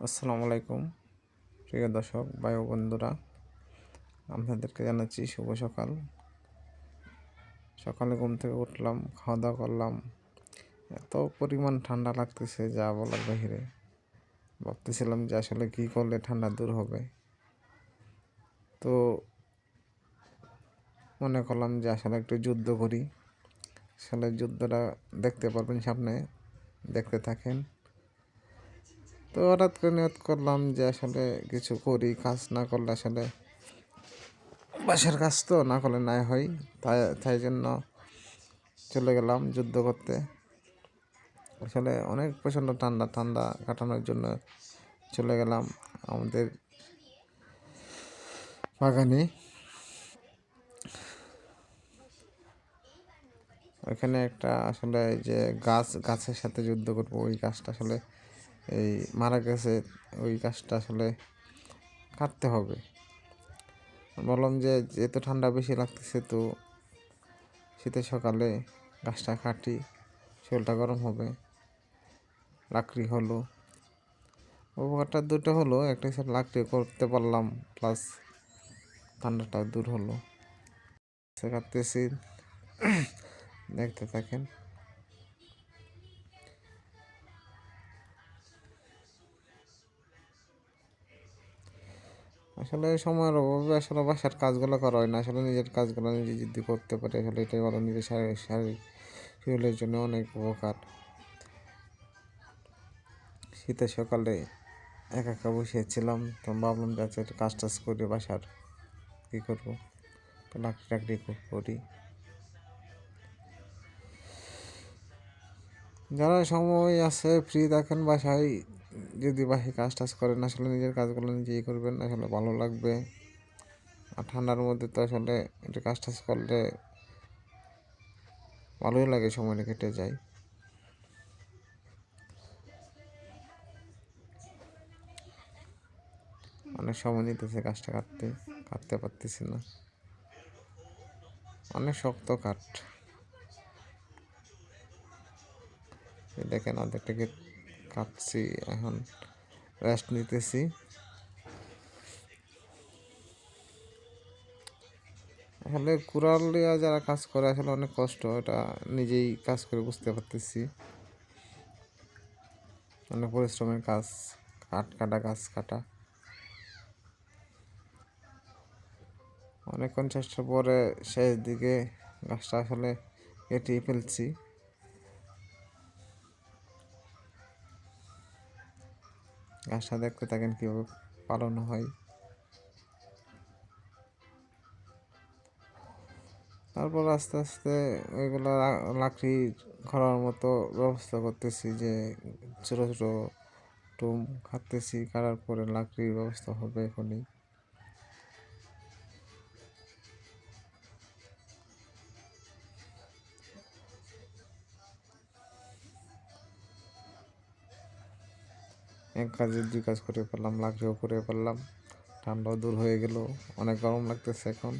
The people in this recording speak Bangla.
আসসালামু আলাইকুম। প্রিয় দর্শক বায়ু বন্ধুরা, আপনাদেরকে জানাচ্ছি শুভ সকাল। সকালে ঘুম থেকে উঠলাম খাওয়া দাওয়া করলাম। এত পরিমাণ ঠান্ডা লাগতেছে, যা বলার বাহিরে। ভাবতেছিলাম যে আসলে কী করলে ঠান্ডা দূর হবে। তো মনে করলাম যে আসলে একটু যুদ্ধ করি। আসলে যুদ্ধটা দেখতে পারবেন সামনে, দেখতে থাকেন। তো হঠাৎ করে নিয়ত করলাম যে আসলে কিছু করি, কাজ না করলে আসলে বাসার কাজ তো না করলে নাই হয়। তাই তাই জন্য চলে গেলাম যুদ্ধ করতে। আসলে অনেক প্রচণ্ড ঠান্ডা ঠান্ডা কাটানোর জন্য চলে গেলাম আমাদের বাগানে। ওইখানে একটা আসলে যে গাছ, গাছের সাথে যুদ্ধ করব, ওই গাছটা আসলে এই মারা গেছে, ওই গাছটা আসলে কাটতে হবে। বললাম যে, যেহেতু ঠান্ডা বেশি লাগতেছে, তো শীতের সকালে গাছটা কাটি, শরীরটা গরম হবে। লাকড়ি হলো, উপকারটা দুটো হলো, একটা হিসাব লাকড়ি করতে পারলাম প্লাস ঠান্ডাটা দূর হলো। কাটতেছি, দেখতে থাকেন। আসলে সময়ের অভাবে আসলে বাসার কাজগুলো করা হয় না। আসলে নিজের কাজগুলো নিজে যদি করতে পারে, আসলে এটাই বলো নিজের শারীরিক শারীরিক শরীরের জন্য অনেক উপকার। শীতের সকালে একা একা বসেছিলাম, তো ভাবলাম যে আচ্ছা একটু কাজ টাজ করি বাসার কী করব? লাকড়ি টাকড়ি করি। যারা সময় আছে ফ্রি থাকেন বাসায় যদি বাহি কাজ টাজ করেন, আসলে নিজের কাজগুলো নিজেই করবেন, আসলে ভালো লাগবে। আর ঠান্ডার মধ্যে তো আসলে একটু কাজ টাজ করলে ভালোই লাগে সময়টা কেটে যায়। অনেক সময় নিতেছে কাজটা কাটতে কাটতে পারতেছি না। অনেক শক্ত কাঠ। দেখেন অর্ধেকটাকে কাটছি এখন রেস্ট নিতেছি। আসলে কুড়াল যারা কাজ করে, আসলে অনেক কষ্ট, এটা নিজেই কাজ করে বুঝতে পারতেছি। অনেক পরিশ্রমের কাজ, কাঠ কাটা, গাছ কাটা। অনেকক্ষণ চেষ্টার পরে শেষ দিকে গাছটা আসলে কেটেই ফেলছি। গাছটা দেখতে থাকেন কীভাবে পালন হয়। তারপর আস্তে আস্তে ওইগুলো লাকড়ি ঘরার মতো ব্যবস্থা করতেছি যে ছোটো ছোটো টুম খাটতেছি, কাটার পরে লাকড়ির ব্যবস্থা হবে এখনই। এক কাজে দুই কাজ করে ফেললাম, লাকড়িও করে ফেললাম, ঠান্ডাও দূর হয়ে গেল, অনেক গরম লাগতেছে এখন।